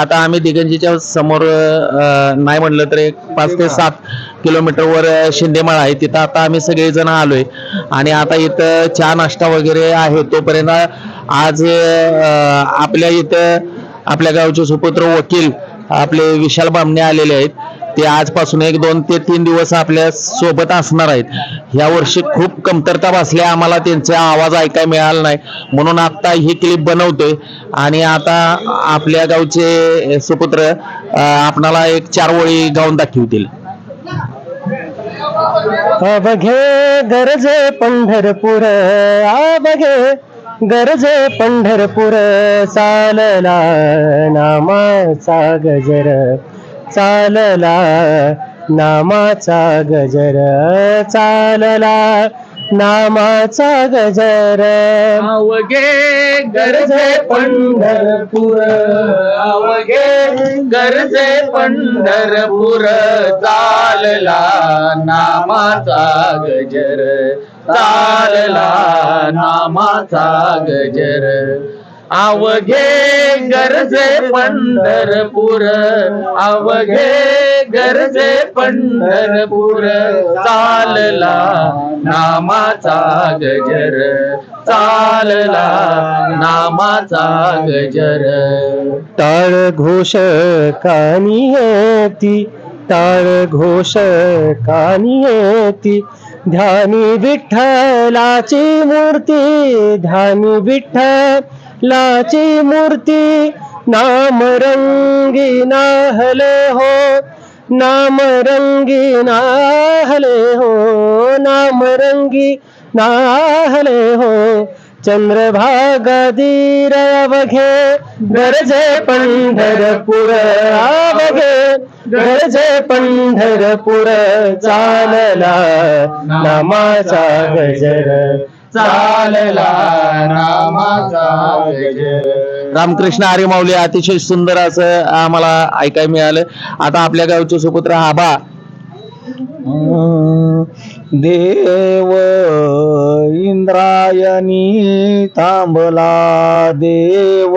आता आम्ही दिगंजीच्या समोर नाही म्हणलं तर एक पाच ते सात किलोमीटरवर शिंदेमाळ आहे. तिथं आता आम्ही सगळेजण आलोय. आणि आता इथं चहा नाश्ता वगैरे आहे तोपर्यंत आज आपल्या इथं आपल्या गावचे सुपुत्र वकील आपले विशाल बामणे आलेले आहेत. ते आजपासून एक दोन ते तीन दिवस आपल्यासोबत असणार आहेत. या वर्षी खूप कमतरता भासल्या आम्हाला त्यांचा आवाज ऐकायला मिळाला नाही. म्हणून आता ही क्लिप बनवतोय. आणि आता आपल्या गावचे सुपुत्र आपणाला एक चार ओळी गाऊन दाखवतील. बघे गरजे पंढरपूर आ बघे गरजे पंढरपूर चालला नामाचा गजर. चालला नामाचा गजर चालला नामाचा गजर. अवघे गरजे पंढरपूर अवघे गरजे पंढरपूर. चालला नामाचा गजर. चालला नामाचा गजर. अवघे गरजे पंढरपूर अवघे गरजे पंढरपूर चालला नामाचा गजर चालला नामाचा गजर. टाळ घोष कानी येती टाळ घोष कानी येती ध्यानी विठ्ठलाची मूर्ती ध्यानी लाची मूर्ती नाम रंगी नाहले हो नाम रंगी नाहले हो नाम रंगी नाहले हो चंद्रभागा दीर अवघे गरजे पंढरपुर अवघे गरजे पंढरपुर चालला नामाचा गजर चालला नामाचा रामकृष्ण हरी माऊली अतिशय सुंदर असं आम्हाला ऐकायला मिळालं. आता आपल्या गावचे सुपुत्र आबा देव इंद्रायणी थांबला. देव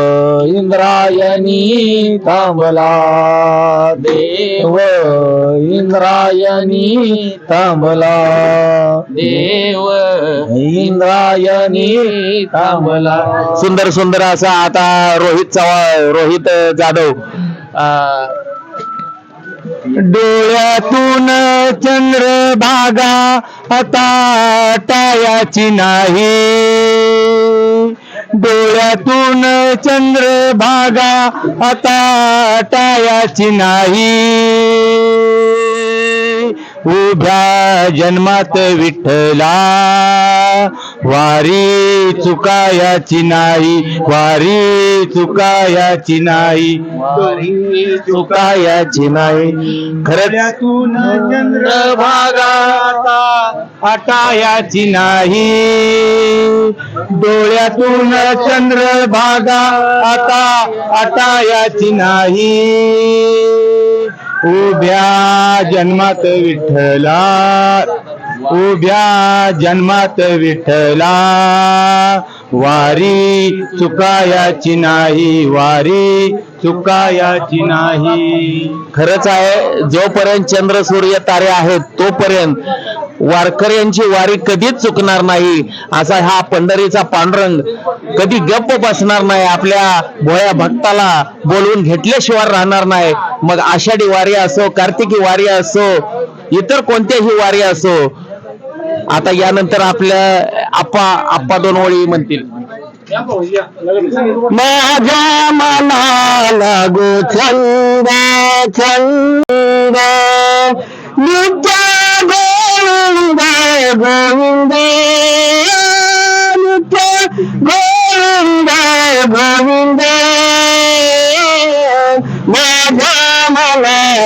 इंद्रायणी थांबला. देव इंद्रायणी थांबला. देव इंद्रायणी थांबला. सुंदर सुंदर असा आता रोहित चव्हाण रोहित जाधव डोळ्यातून डोळ्यातून चंद्रभागा आता टायाची नाही. डोळ्यातून चंद्रभागा आता टायाची नाही. उभ्या जन्मात विठ्ठला वारी चुकायाची नाही वारी चुकायाची नाही वारी चुकायाची नाही. खरंच चंद्रभागाता हटायाची नाही. डोळ्यातून चंद्र भागा आता हटायाची नाही. उभ्या जन्मात विठ्ठला उभ्या जन्मात विठ्ठला. वारी चुकायाची नाही वारी चुकायाची नाही. खरंच आहे जोपर्यंत चंद्र सूर्य तारे आहेत तोपर्यंत वारकऱ्यांची वारी कधीच चुकणार नाही. असा हा पंढरीचा पांडुरंग कधी गप्प बसणार नाही आपल्या भोळ्या भक्ताला बोलवून घेतल्याशिवाय राहणार नाही. मग आषाढी वारी असो कार्तिकी वारी असो इतर कोणत्याही वारी असो आता यानंतर आपल्या आप्पा आप्पा दोन ओळी म्हणतील. माझ्या मनाला गो छंद छंद.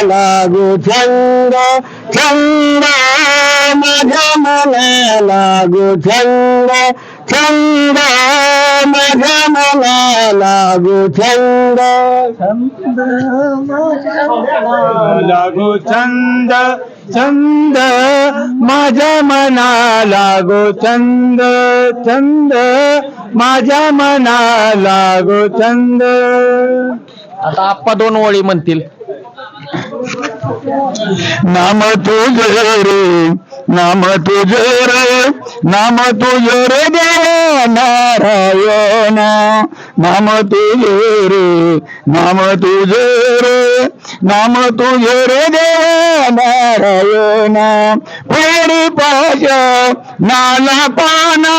लागू छंद छंद माझ्या मनाला लागू छंद छंद माझ्या मनाला लागू छंद लागो छंद छंद माझ्या मना लागो छंद छंद माझ्या मना लागो छंद आता आप्पा दोन ओळी म्हणतील. नाम तुझ रे नाम तुझ रे नाम तुझ रे देवा नारायण. नाम तुझ रे नाम तुझ रे नाम तुझ रे देवा नारायण. पेरी पाशा नाला पाना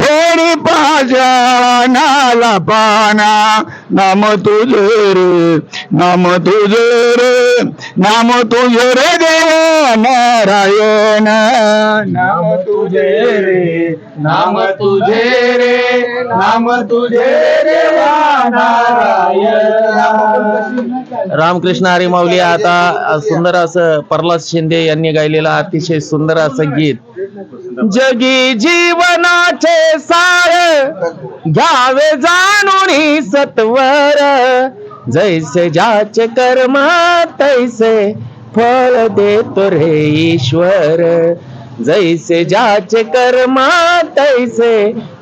फेरी पाशा नाला पाना. नाम तुझे रे नाम तुझे रे नाम तुझे रे देवा नारायण. नाम तुझे रे नाम तुझे रे नाम तुझे रे नारायण. रामकृष्ण हरी माऊली आता सुंदर असं प्रल्हाद शिंदे यांनी गायलेलं अतिशय सुंदर असं गीत. जगी जीवनाचे सार घ्यावे जाणून सत्वर. जैसे ज्याचे कर्म तैसे फळ देतो रे ईश्वर. जैसे ज्याचे कर्म तैसे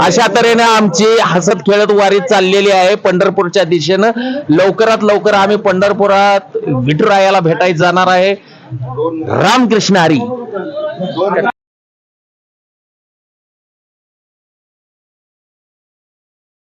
अशा तऱ्हेने आमची हसत खेळत वारी चाललेली आहे. पंढरपूरच्या दिशेनं लवकरात लवकर आम्ही पंढरपुरात विठुरायाला भेटायला जाणार आहे. रामकृष्ण हरी.